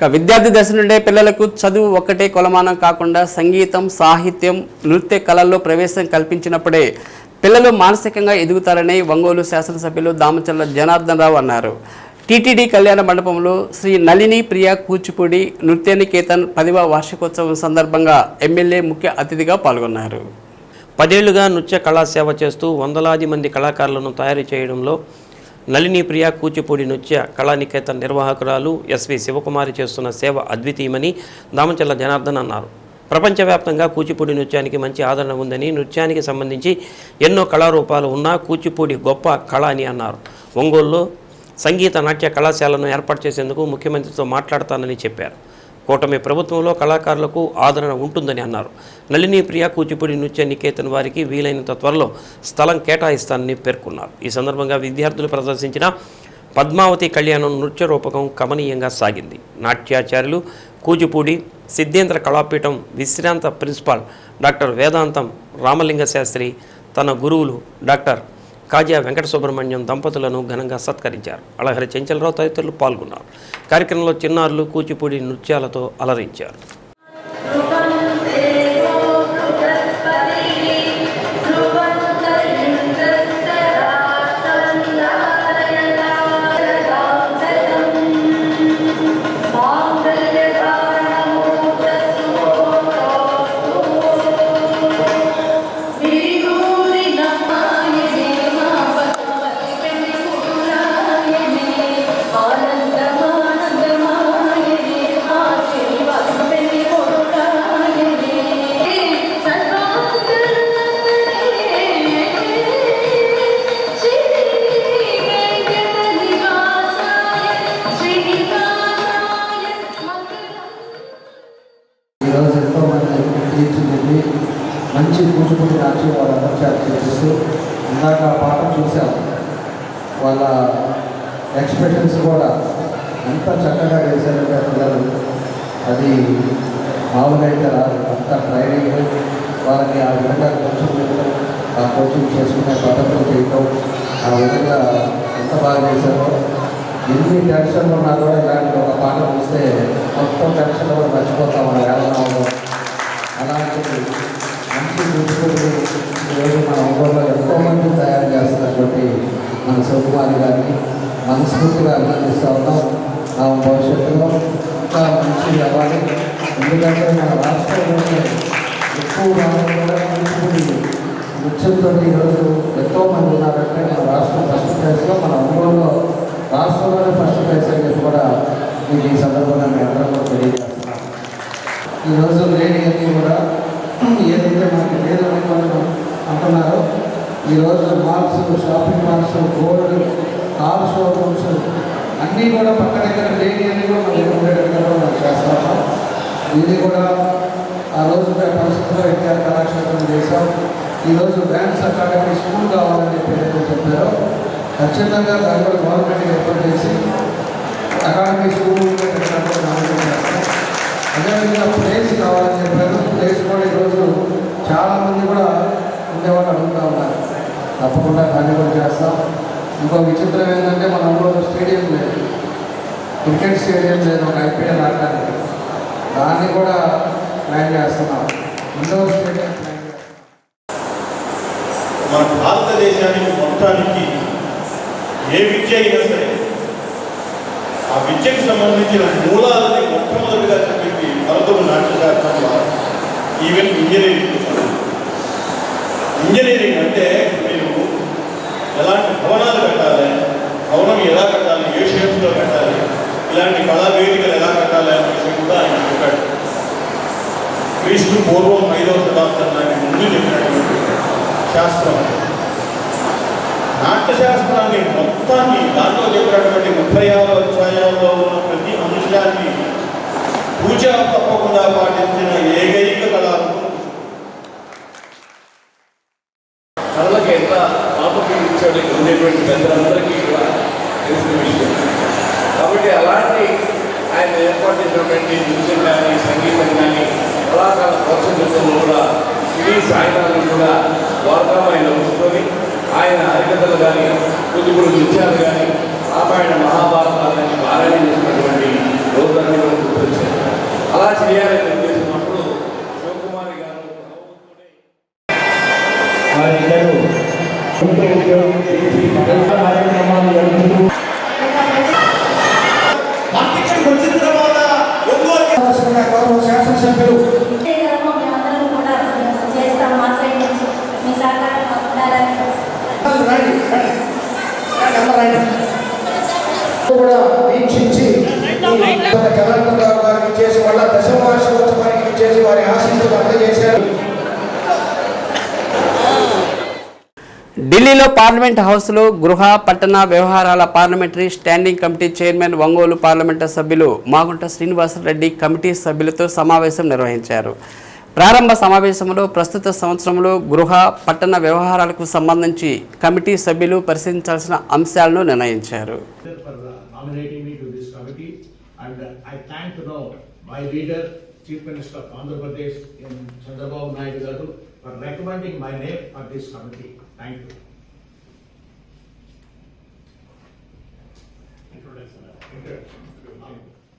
ఇక విద్యార్థి దశ నుండే పిల్లలకు చదువు ఒక్కటే కొలమానం కాకుండా సంగీతం సాహిత్యం నృత్య కళల్లో ప్రవేశం కల్పించినప్పుడే పిల్లలు మానసికంగా ఎదుగుతారని ఒంగోలు శాసనసభ్యులు దామచల్ల జనార్దన్ రావు అన్నారు. టీటీడీ కళ్యాణ మండపంలో శ్రీ నళిని ప్రియ కూచిపూడి నృత్యనికేతన్ పదివ వార్షికోత్సవం సందర్భంగా ఎమ్మెల్యే ముఖ్య అతిథిగా పాల్గొన్నారు. పదేళ్ళుగా నృత్య కళాసేవ చేస్తూ వందలాది మంది కళాకారులను తయారు చేయడంలో నళిని ప్రియ కూచిపూడి నృత్య కళానికేతన్ నిర్వాహకురాలు ఎస్వి శివకుమారి చేస్తున్న సేవ అద్వితీయమని దామచల్ల జనార్దన్ అన్నారు. ప్రపంచవ్యాప్తంగా కూచిపూడి నృత్యానికి మంచి ఆదరణ ఉందని నృత్యానికి సంబంధించి ఎన్నో కళారూపాలు ఉన్నా కూచిపూడి గొప్ప కళ అని అన్నారు. ఒంగోలులో సంగీత నాట్య కళాశాలను ఏర్పాటు చేసేందుకు ముఖ్యమంత్రితో మాట్లాడతానని చెప్పారు. కూటమి ప్రభుత్వంలో కళాకారులకు ఆదరణ ఉంటుందని అన్నారు. నళిని ప్రియ కూచిపూడి నృత్య నికేతన్ వారికి వీలైనంత త్వరలో స్థలం కేటాయిస్తానని పేర్కొన్నారు. ఈ సందర్భంగా విద్యార్థులు ప్రదర్శించిన పద్మావతి కళ్యాణం నృత్య రూపకం కమనీయంగా సాగింది. నాట్యాచార్యులు కూచిపూడి సిద్ధేంద్ర కళాపీఠం విశ్రాంత ప్రిన్సిపాల్ డాక్టర్ వేదాంతం రామలింగ శాస్త్రి తన గురువులు డాక్టర్ కాజా వెంకట సుబ్రహ్మణ్యం దంపతులను ఘనంగా సత్కరించారు. అళహరి చెంచలరావు తదితరులు పాల్గొన్నారు. కార్యక్రమంలో చిన్నారులు కూచిపూడి నృత్యాలతో అలరించారు. ఇందాక చూసాం వాళ్ళ ఎక్స్ప్రెషన్స్ కూడా ఎంత చక్కగా వేశారంటే పిల్లలు. అది మామూలుగా రాదు. అంత ట్రైనింగ్ వాళ్ళకి ఆ విధంగా కోచింగ్ ఆ కోచింగ్ చేసుకునే పద్ధతులు చేయటం ఆ విధంగా ఎంత బాగా చేశారో ఎన్ని టెన్షన్లు ఉన్నా కూడా ఇలాంటి ఒక పాట చూస్తే మొత్తం టెన్షన్ కూడా మర్చిపోతాం. మన వేళనామలో అలాంటి మంచి కూచిపూడి ఈరోజు మన ఊళ్ళో ఎంతో మంది తయారు చేస్తున్నటువంటి మన శివకుమారి గారిని మనస్ఫూర్తిగా అభినందిస్తూ ఉన్నాం ఆ భవిష్యత్తులో ఇంకా మంచి అవ్వాలి ఎందుకంటే మన రాష్ట్రంలోనే ఎక్కువ మంది నృత్యంతో ఈరోజు ఎంతో మంది ఉన్నారంటే మన రాష్ట్రం ఫస్ట్ ప్లేస్లో మన అనుభవంలో రాష్ట్రంలోనే ఫస్ట్ ప్లేస్ అనేది కూడా మీకు ఈ సందర్భంగా మీ అందరూ తెలియజేస్తున్నాను. ఈరోజు లేని అన్నీ కూడా ఏదైతే మనకి లేదని వాళ్ళు అంటున్నారో ఈరోజు malls shopping malls gold car showrooms అన్నీ కూడా పక్క దగ్గర లేని అన్నీ కూడా మనం ఉండేటట్టుగా మనం చేస్తాము. ఇది కూడా ఆ రోజు పరిస్థితిలో ఎన్టీఆర్ కళాక్షేత్రం చేశాం. ఈరోజు డ్యాన్స్ అకాడమీ స్కూల్ కావాలని చెప్పి ఏదైతే చెప్పారో ఖచ్చితంగా దాని కూడా గవర్నమెంట్ ఏర్పాటు చేసి అకాడమీ స్కూల్ అదేవిధంగా ప్లేస్ కావాలని చెప్పారు. ప్లేస్ కూడా ఈరోజు చాలామంది కూడా ఉండేవాళ్ళు అడుగుతూ ఉన్నారు. తప్పకుండా దాన్ని కూడా చేస్తాం. ఇంకో విచిత్రం ఏంటంటే మన ఊళ్ళో స్టేడియం లేదు. క్రికెట్ స్టేడియం లేదు ఒక ఐపీఎల్ ఆడడానికి. దాన్ని కూడా ప్లాన్ చేస్తున్నాం. ఇండోర్ స్టేడియం మన భారతదేశానికి మొత్తానికి ఏ విద్య అయినా సరే ఆ విద్యకు సంబంధించిన మూలాలని మొట్టమొదటిగా చెప్పింది భరతుడు నాట్యశాస్త్రంలో ఈవెన్ ఇంజనీరింగ్ ఇంజనీరింగ్ అంటే మీరు ఎలాంటి భవనాలు భవనం ఎలా కట్టాలి? ఏ షేప్స్లో కట్టాలి? ఇలాంటి కళా వేదికలు ఎలా కట్టాలి అని కూడా ఆయన చెప్పాడు. క్రీస్తు పూర్వం ఐదవ శతాబ్దం నాటి ముందు చెప్పినటువంటి శాస్త్రం నాట్యశాస్త్రాన్ని మొత్తాన్ని దాంట్లో చెప్పినటువంటి ముప్పై ఆరు అధ్యాయాల్లో ఉన్న ప్రతి అంశాన్ని పూజ తప్పకుండా పాటించిన ఏ చేసినటువంటి నృత్యం కానీ సంగీతం కానీ కళాకారుల ప్రోత్సహించడంలో కూడా సినీ సాయినాలను కూడా వార్తాలు ఆయన ఉంచుకొని ఆయన హరికథలు కానీ కొద్దిగుడు నృత్యాలు కానీ రామాయణ మహాభారతాలు కానీ పారాయణ చేసినటువంటి రోజులన్నీ కూడా చేయాలని ఉద్దేశించినప్పుడు శివకుమారి గారు వారిద్దరూ కూడా వీక్షించి గారికి చేసి వాళ్ళ దశమ వార్షికోత్సవానికి చేసి వారి ఆశీస్సులు అందజేశారు. ఢిల్లీలో పార్లమెంట్ హౌస్లో గృహ పట్టణ వ్యవహారాల parliamentary standing committee chairman Ongole parliament సభ్యులు మాగుంట శ్రీనివాసరెడ్డి కమిటీ సభ్యులతో సమావేశం నిర్వహించారు. ప్రారంభ సమావేశంలో ప్రస్తుత సంవత్సరంలో గృహ పట్టణ వ్యవహారాలకు సంబంధించి కమిటీ సభ్యులు పరిశీలించాల్సిన అంశాలను నిర్ణయించారు. introduction. introduction.